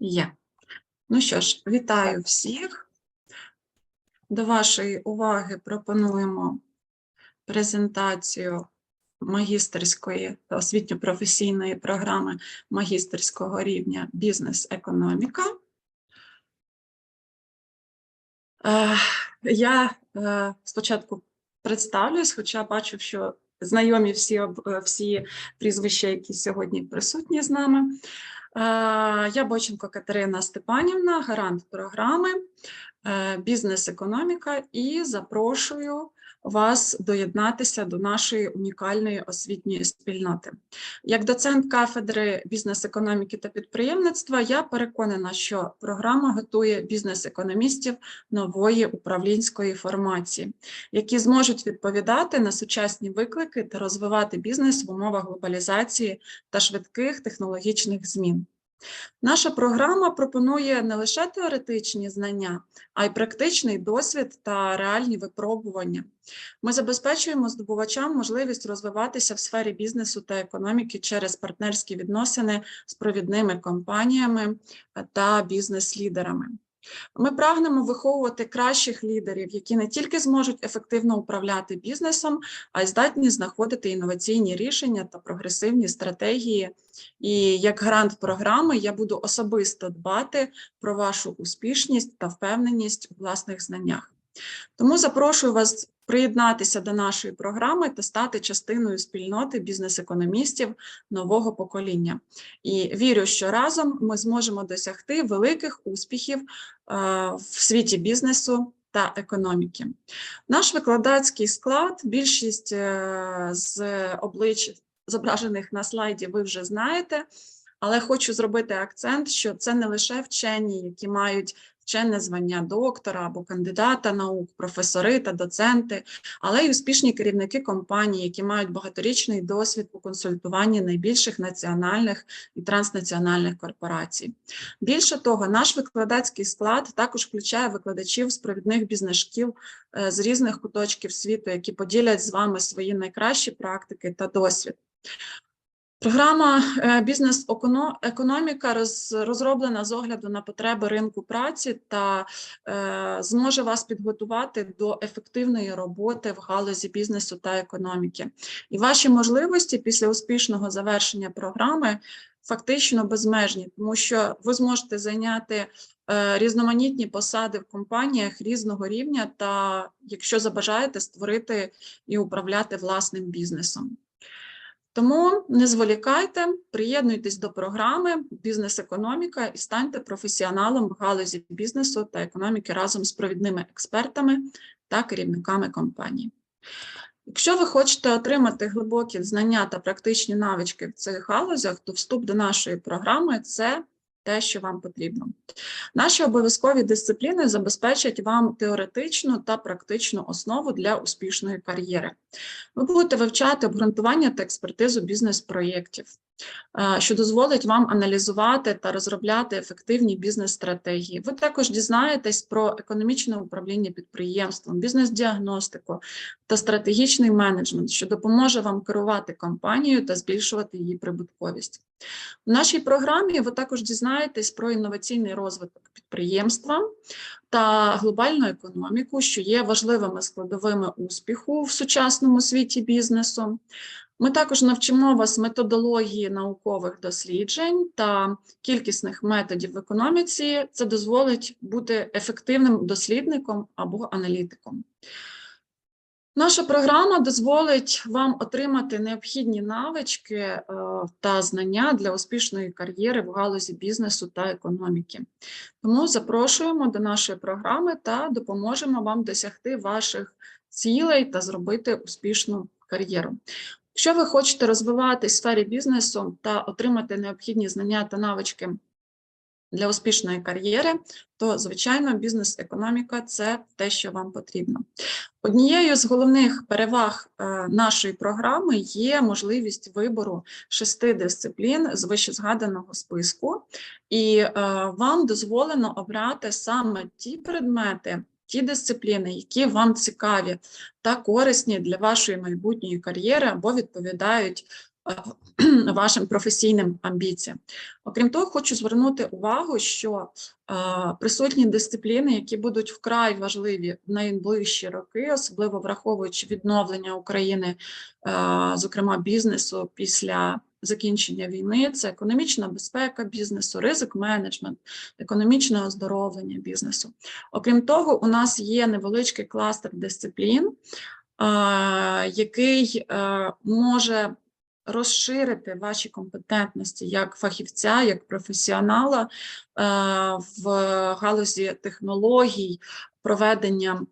Є. Ну що ж, вітаю всіх. До вашої уваги пропонуємо презентацію магістерської освітньо-професійної програми магістерського рівня бізнес-економіка. Е, Я е, спочатку представлюсь, хоча бачу, що знайомі всі, е, всі прізвища, які сьогодні присутні з нами. Е, Я Боченко Катерина Степанівна, гарант програми е, Бізнес-економіка і запрошую вас доєднатися до нашої унікальної освітньої спільноти. Як доцент кафедри бізнес-економіки та підприємництва, я переконана, що програма готує бізнес-економістів нової управлінської формації, які зможуть відповідати на сучасні виклики та розвивати бізнес в умовах глобалізації та швидких технологічних змін. Наша програма пропонує не лише теоретичні знання, а й практичний досвід та реальні випробування. Ми забезпечуємо здобувачам можливість розвиватися в сфері бізнесу та економіки через партнерські відносини з провідними компаніями та бізнес-лідерами. Ми прагнемо виховувати кращих лідерів, які не тільки зможуть ефективно управляти бізнесом, а й здатні знаходити інноваційні рішення та прогресивні стратегії. І як грант програми я буду особисто дбати про вашу успішність та впевненість у власних знаннях. Тому запрошую вас приєднатися до нашої програми та стати частиною спільноти бізнес-економістів нового покоління. І вірю, що разом ми зможемо досягти великих успіхів е, в світі бізнесу та економіки. Наш викладацький склад, більшість е, з облич зображених на слайді, ви вже знаєте. Але хочу зробити акцент, що це не лише вчені, які мають вчене звання доктора або кандидата наук, професори та доценти, але й успішні керівники компаній, які мають багаторічний досвід у консультуванні найбільших національних і транснаціональних корпорацій. Більше того, наш викладацький склад також включає викладачів з провідних бізнес-шкіл е, з різних куточків світу, які поділять з вами свої найкращі практики та досвід. Програма е, бізнес-економіка розроблена з огляду на потреби ринку праці та е, зможе вас підготувати до ефективної роботи в галузі бізнесу та економіки. І ваші можливості після успішного завершення програми фактично безмежні, тому що ви зможете зайняти е, різноманітні посади в компаніях різного рівня, та якщо забажаєте створити і управляти власним бізнесом. Тому не зволікайте, приєднуйтесь до програми Бізнес-економіка і станьте професіоналом в галузі бізнесу та економіки разом з провідними експертами та керівниками компанії. Якщо ви хочете отримати глибокі знання та практичні навички в цих галузях, то вступ до нашої програми це те, що вам потрібно. Наші обов'язкові дисципліни забезпечать вам теоретичну та практичну основу для успішної кар'єри. Ви будете вивчати обґрунтування та експертизу бізнес-проєктів, е, що дозволить вам аналізувати та розробляти ефективні бізнес-стратегії. Ви також дізнаєтесь про економічне управління підприємством, бізнес-діагностику та стратегічний менеджмент, що допоможе вам керувати компанією та збільшувати її прибутковість. В нашій програмі ви також дізнаєтесь про інноваційний розвиток підприємства та глобальну економіку, що є важливими складовими успіху в сучасному світі бізнесу. Ми також навчимо вас методології наукових досліджень та кількісних методів в економіці. Це дозволить бути ефективним дослідником або аналітиком. Наша програма дозволить вам отримати необхідні навички е, та знання для успішної кар'єри в галузі бізнесу та економіки. Тому запрошуємо до нашої програми та допоможемо вам досягти ваших цілей та зробити успішну кар'єру. Якщо ви хочете розвиватись в сфері бізнесу та отримати необхідні знання та навички для успішної кар'єри, то, звичайно, бізнес-економіка це те, що вам потрібно. Однією з головних переваг е, нашої програми є можливість вибору шести дисциплін з вищезгаданого списку, і е, вам дозволено обрати саме ті предмети. Ті дисципліни, які вам цікаві та корисні для вашої майбутньої кар'єри або відповідають вашим професійним амбіціям. Окрім того, хочу звернути увагу, що присутні дисципліни, які будуть вкрай важливі в найближчі роки, особливо враховуючи відновлення України, зокрема бізнесу після закінчення війни, це економічна безпека бізнесу, ризик менеджмент, економічне оздоровлення бізнесу. Окрім того, у нас є невеличкий кластер дисциплін, який може розширити ваші компетентності як фахівця, як професіонала е, в галузі технологій, проведення е,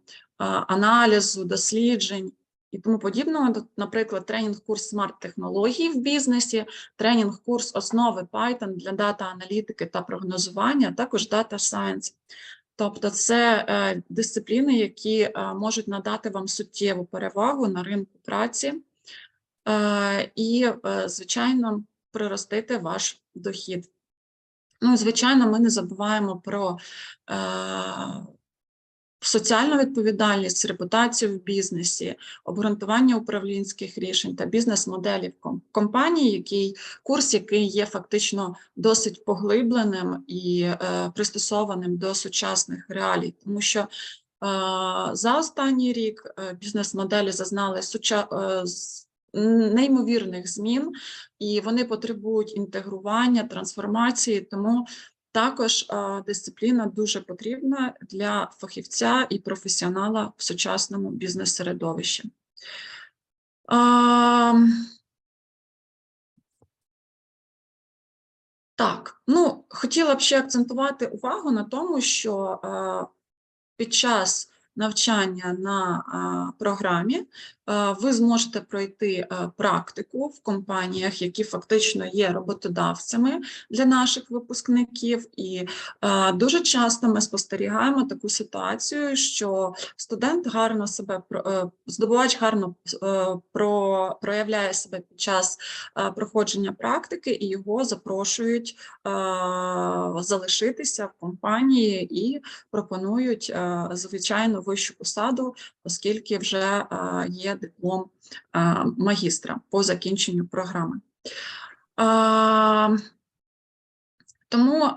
аналізу, досліджень. І тому подібного, наприклад, тренінг-курс смарт-технологій в бізнесі, тренінг-курс основи Python для дата-аналітики та прогнозування, також Data Science. Тобто це е, дисципліни, які можуть надати вам суттєву перевагу на ринку праці і, е, звичайно, приростити ваш дохід. Ну, звичайно, ми не забуваємо про е, соціальну відповідальність, репутацію в бізнесі, обґрунтування управлінських рішень та бізнес-моделів компанії, який курс, який є фактично досить поглибленим і е, пристосованим до сучасних реалій, тому що е, за останній рік е, бізнес-моделі зазнали суча... е, неймовірних змін, і вони потребують інтегрування, трансформації, тому також дисципліна дуже потрібна для фахівця і професіонала в сучасному бізнес-середовищі. Так, ну хотіла б ще акцентувати увагу на тому, що під час навчання на програмі е, ви зможете пройти е, практику в компаніях, які фактично є роботодавцями для наших випускників, і е, дуже часто ми спостерігаємо таку ситуацію, що студент гарно себе здобувач гарно про, проявляє себе під час проходження практики, і його запрошують залишитися в компанії і пропонують звичайно вищу посаду, оскільки вже є диплом магістра по закінченню програми. Тому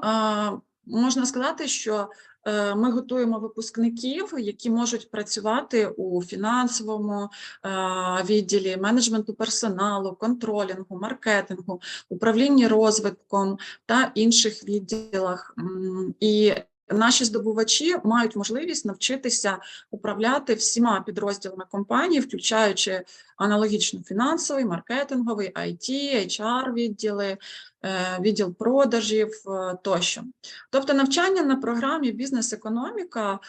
можна сказати, що е, ми готуємо випускників, які можуть працювати у фінансовому відділі, менеджменту персоналу, контролінгу, маркетингу, управлінні розвитком та інших відділах. І наші здобувачі мають можливість навчитися управляти всіма підрозділами компанії, включаючи аналогічно фінансовий, маркетинговий, IT, HR відділи, е, відділ продажів е, тощо. Тобто навчання на програмі бізнес-економіка е,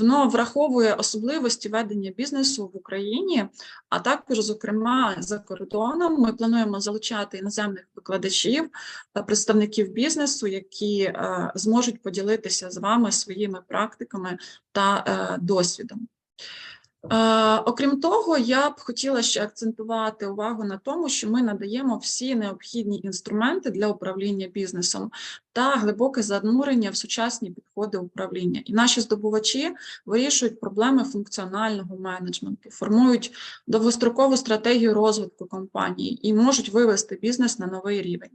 воно враховує особливості ведення бізнесу в Україні, а також, зокрема, за кордоном. Ми плануємо залучати іноземних викладачів, та представників бізнесу, які е, зможуть поділитися з вами своїми практиками та е, досвідом. Е, Окрім того, я б хотіла ще акцентувати увагу на тому, що ми надаємо всі необхідні інструменти для управління бізнесом та глибоке занурення в сучасні підходи управління. І наші здобувачі вирішують проблеми функціонального менеджменту, формують довгострокову стратегію розвитку компанії і можуть вивести бізнес на новий рівень.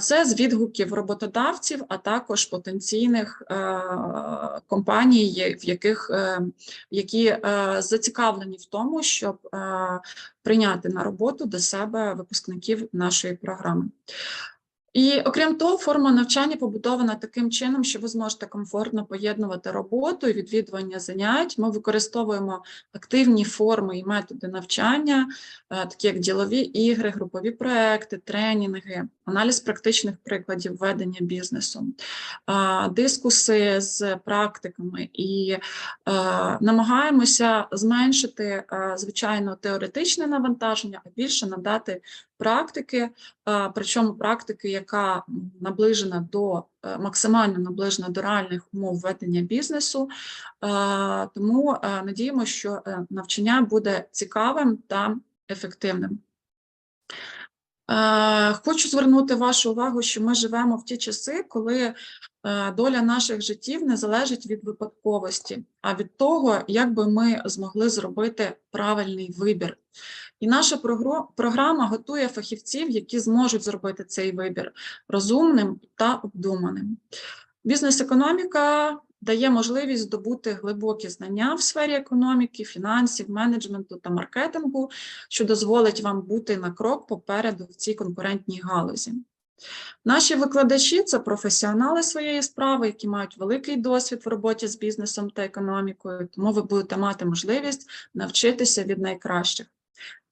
Це з відгуків роботодавців, а також потенційних е, компаній, в яких е, які е, зацікавлені в тому, щоб прийняти на роботу до себе випускників нашої програми. І окрім того, форма навчання побудована таким чином, що ви зможете комфортно поєднувати роботу і відвідування занять. Ми використовуємо активні форми і методи навчання, е, такі як ділові ігри, групові проекти, тренінги, аналіз практичних прикладів ведення бізнесу, е, дискуси з практиками і е, намагаємося зменшити, звичайно, теоретичне навантаження, а більше надати практики, причому практики, яка наближена до е, максимально наближена до реальних умов ведення бізнесу. Тому е, надіємося, що е, навчання буде цікавим та ефективним. Хочу звернути вашу увагу, що ми живемо в ті часи, коли доля наших життів не залежить від випадковості, а від того, як би ми змогли зробити правильний вибір. І наша програма готує фахівців, які зможуть зробити цей вибір розумним та обдуманим. Бізнес-економіка дає можливість здобути глибокі знання в сфері економіки, фінансів, менеджменту та маркетингу, що дозволить вам бути на крок попереду в цій конкурентній галузі. Наші викладачі це професіонали своєї справи, які мають великий досвід в роботі з бізнесом та економікою, тому ви будете мати можливість навчитися від найкращих.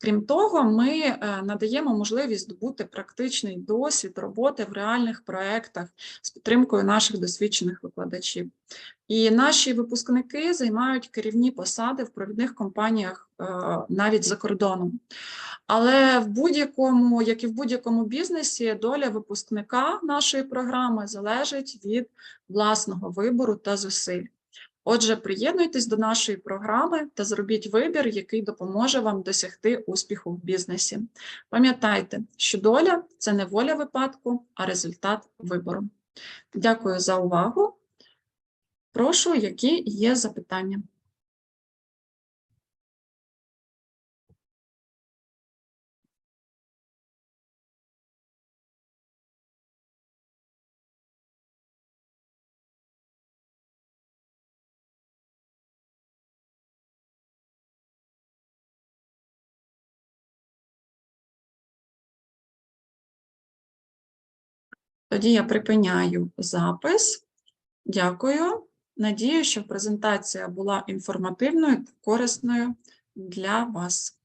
Крім того, ми е, надаємо можливість здобути практичний досвід роботи в реальних проєктах з підтримкою наших досвідчених викладачів. І наші випускники займають керівні посади в провідних компаніях е, навіть за кордоном. Але в будь-якому, як і в будь-якому бізнесі, доля випускника нашої програми залежить від власного вибору та зусиль. Отже, приєднуйтесь до нашої програми та зробіть вибір, який допоможе вам досягти успіху в бізнесі. Пам'ятайте, що доля це не воля випадку, а результат вибору. Дякую за увагу. Прошу, які є запитання. Тоді я припиняю запис. Дякую. Надію, що презентація була інформативною та корисною для вас.